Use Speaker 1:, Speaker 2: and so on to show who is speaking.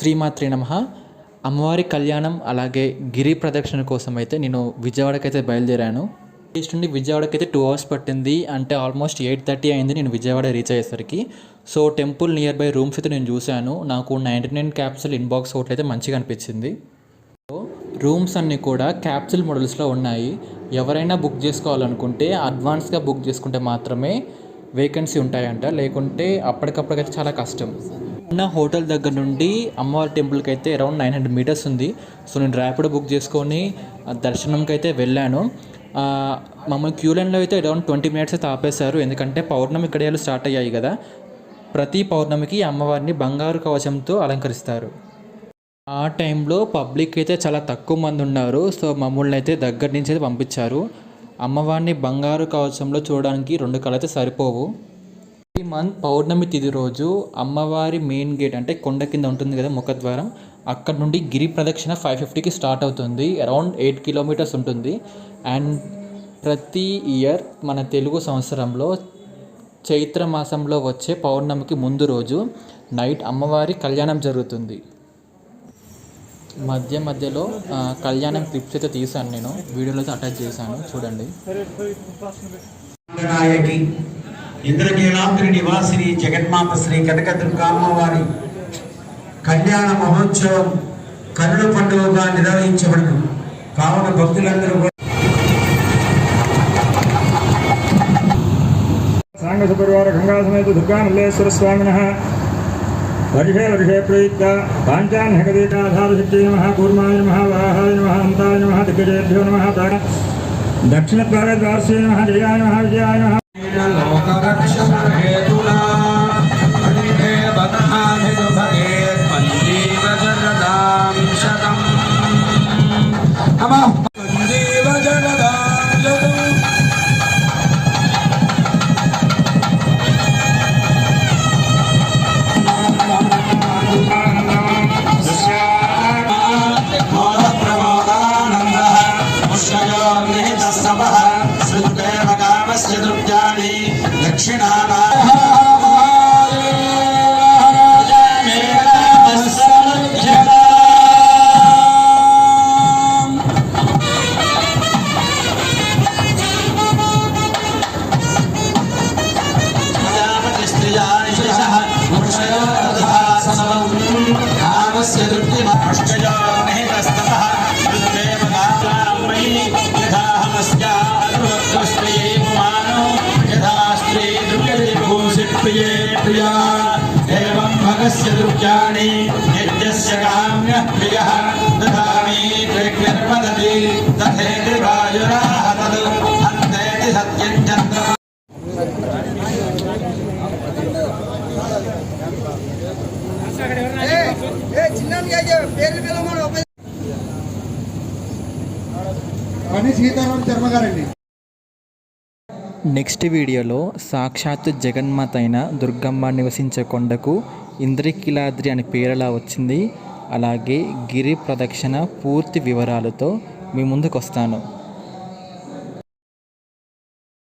Speaker 1: శ్రీమాత్రి నమ. అమ్మవారి కళ్యాణం అలాగే గిరి ప్రదక్షిణ కోసం అయితే నేను విజయవాడకైతే బయలుదేరాను. ఈస్ట్ నుండి విజయవాడకి అయితే టూ అవర్స్ పట్టింది. అంటే ఆల్మోస్ట్ ఎయిట్ థర్టీ అయింది నేను విజయవాడ రీచ్ అయ్యేసరికి. So temple near by rooms అయితే నేను చూశాను. నాకు ninety nine capsule inbox hotel అయితే మంచిగా అనిపించింది. రూమ్స్ అన్నీ కూడా క్యాప్సుల్ మోడల్స్లో ఉన్నాయి. ఎవరైనా బుక్ చేసుకోవాలనుకుంటే అడ్వాన్స్గా బుక్ చేసుకుంటే మాత్రమే వేకెన్సీ ఉంటాయంట. లేకుంటే అప్పటికప్పటికైతే చాలా కష్టం. ఉన్న హోటల్ దగ్గర నుండి అమ్మవారి టెంపుల్కి అయితే అరౌండ్ నైన్ హండ్రెడ్ మీటర్స్ ఉంది. సో నేను ర్యాపిడ్ బుక్ చేసుకొని దర్శనంకి అయితే వెళ్ళాను. మమ్మల్ని క్యూ లైన్లో అయితే అరౌండ్ ట్వంటీ మినిట్స్ అయితే ఆపేశారు. ఎందుకంటే పౌర్ణమి గడియాలు స్టార్ట్ అయ్యాయి కదా. ప్రతి పౌర్ణమికి అమ్మవారిని బంగారు కవచంతో అలంకరిస్తారు. ఆ టైంలో పబ్లిక్ అయితే చాలా తక్కువ మంది ఉన్నారు. సో మమ్మల్ని అయితే దగ్గర నుంచి అయితే పంపించారు. అమ్మవారిని బంగారు కవచంలో చూడడానికి రెండు కళ్ళు అయితే సరిపోవు. ప్రతి మంత్ పౌర్ణమి తిథి రోజు అమ్మవారి మెయిన్ గేట్ అంటే కొండ కింద ఉంటుంది కదా ముఖద్వారం. అక్కడ నుండి గిరి ప్రదక్షిణ ఫైవ్ ఫిఫ్టీకి స్టార్ట్ అవుతుంది. అరౌండ్ ఎయిట్ కిలోమీటర్స్ ఉంటుంది. అండ్ ప్రతి ఇయర్ మన తెలుగు సంవత్సరంలో చైత్ర మాసంలో వచ్చే పౌర్ణమికి ముందు రోజు నైట్ అమ్మవారి కళ్యాణం జరుగుతుంది. మధ్య మధ్యలో కళ్యాణం క్లిప్స్ అయితే తీశాను నేను. వీడియోలో అటాచ్ చేశాను. చూడండి.
Speaker 2: ఇంద్రకీలాద్రి నివాసిని జగన్మాత శ్రీ కనకదుర్గ అమ్మవారి కళ్యాణ మహోత్సవం కన్నుల పండుగగా నిర్వహించబడను. కావున భక్తులందరూ సాంగ
Speaker 3: స్వామిన వర్షే వర్షే ప్రయుక్త పాంచాన్ హగదీటాధారశక్తి నమ. కూర్మాయ నమ. వాహాయ నమ. అంతాయ నమ. నమ. దక్షిణ ద్వారద్వార్శ్రీ నమ. జయాయ నమ. విజయాయ నమ. 越走越
Speaker 2: 孤独。यस्य द्रव्याणि दक्षिणानाः तृप्तिमष्टया భగస్య దుర్గాణి యజ్ఞస్య కామ్యః ప్రియః దదామి ప్రేక్షర్పదతి తథేతి వాయురాహ తదు అంతేతి సత్యం చంద్ర
Speaker 4: పని సీతారాం శర్మ గారండి.
Speaker 1: నెక్స్ట్ వీడియోలో సాక్షాత్తు జగన్మాత అయిన దుర్గమ్మ నివసించే కొండకు ఇంద్రకిలాద్రి అని పేరలా వచ్చింది. అలాగే గిరి ప్రదక్షిణ పూర్తి వివరాలతో మీ ముందుకు వస్తాను